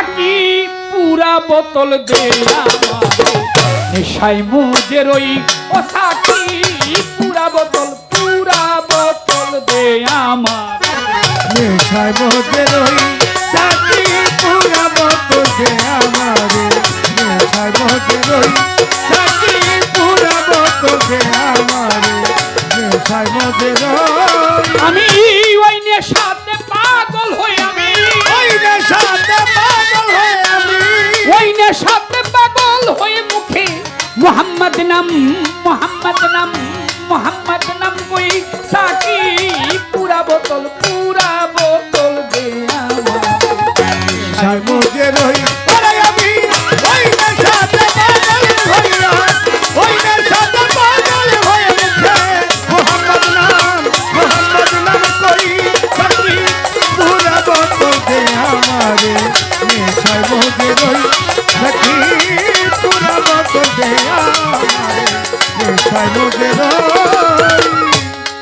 Psaki পুরা বোতল দে নেশাই নেশায় মুজে রই ও সাকি পুরা বোতল পুরা বোতল দে আমার নেশায় মুজে রই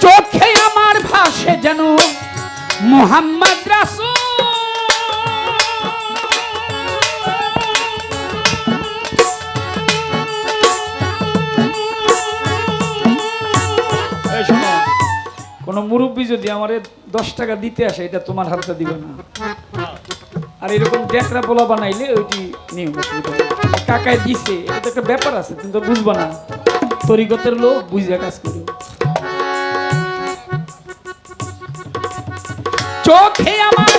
চোখে আমার ভাসে যেন মোহাম্মদ এই কোনো মুরব্বী যদি আমার দশ টাকা দিতে আসে, এটা তোমার হাতে দিবে না। আর এরকম ডেকরা পোলা বানাইলে ওইটি নিয়ম। অসুবিধা কাকায় দিছে, এটা তো একটা ব্যাপার আছে, তুমি তো বুঝবা না। তরিগতের লোক বুঝে কাজ করি। চোখে আমার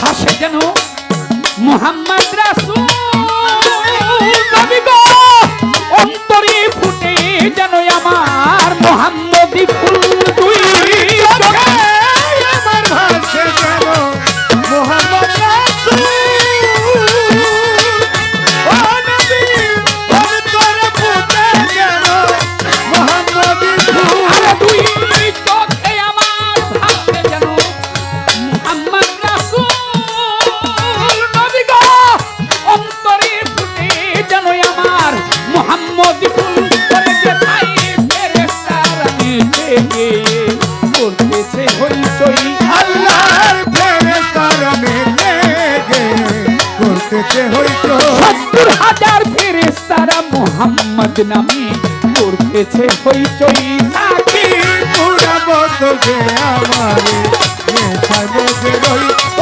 ভাসে যেন মোহাম্মদ রাসূল। অন্তরে ফুটে যেন আমার মোহাম্মদী ফুল। হাজার ফেরেশতারা মোহাম্মদ নামে করতেছে হইচই। দে আমারে মধ্যে রই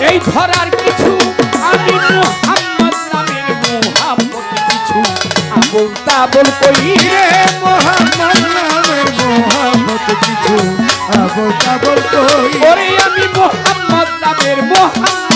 এই ধরার কিছু আমি মোহাম্মদ নামের মোহাম্মদ কিছু। আবল তাবল কই রে ওরে আমি মোহাম্মদ নামের মোহাম্মদ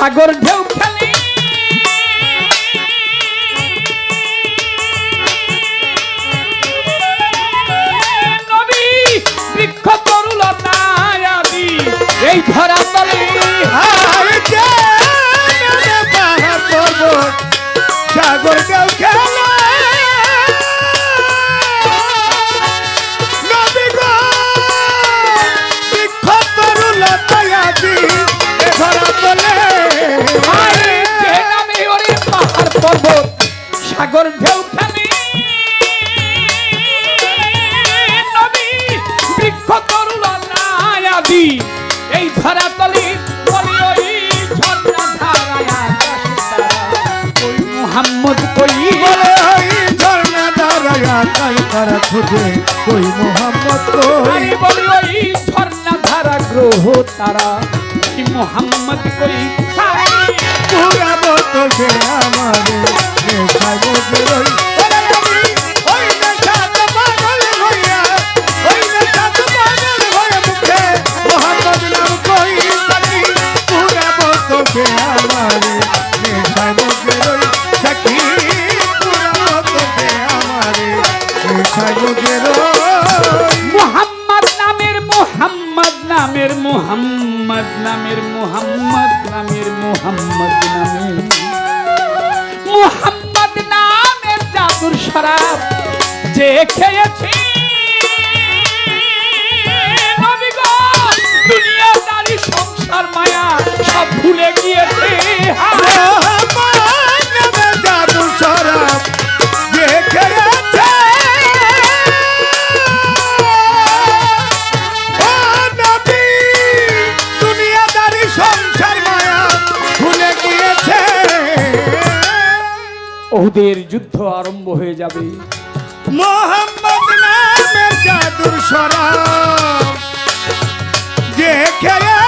সাগর ঢেউ খেলে নবী বৃক্ষ এই ধরা তলে খুঁজে ওই মোহাম্মদ কই বলি ওই ঝর্ণা ধারা গ্রহ তারা মোহাম্মদ কই? সাই পুরা যে খেয়েছে। সংসার মায়া সব ভুলে গিয়েছে। মোহাম্মদ নামের জাদু শরাব যে খেয়েছে ও নবী দুনিয়াদারি সংসার, মায়া ভুলে গিয়েছে। ওহুদের যুদ্ধ আরম্ভ হয়ে যাবে। মোহাম্মদ নামের জাদুর সরা যে খেয়েছে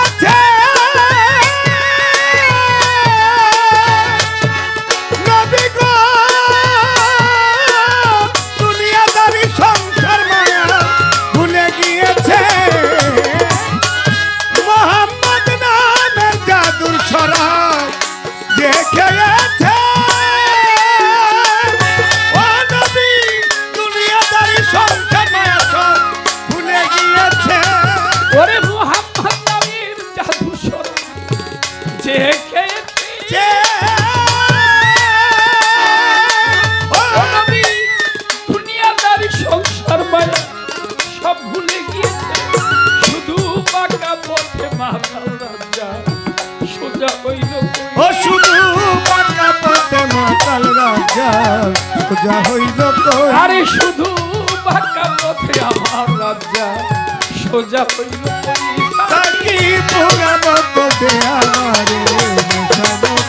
নবী, দুনিয়াদারি সংসার মায়া সব ভুলে গিয়েছে শুধু পাকা পথে মাতাল রাজা সোজা হইল। ও শুধু পাকা পথে মাতাল রাজা সোজা হইল পথে আমার রাজা সোজা হইল। সাকি পুরা বদলে আমারে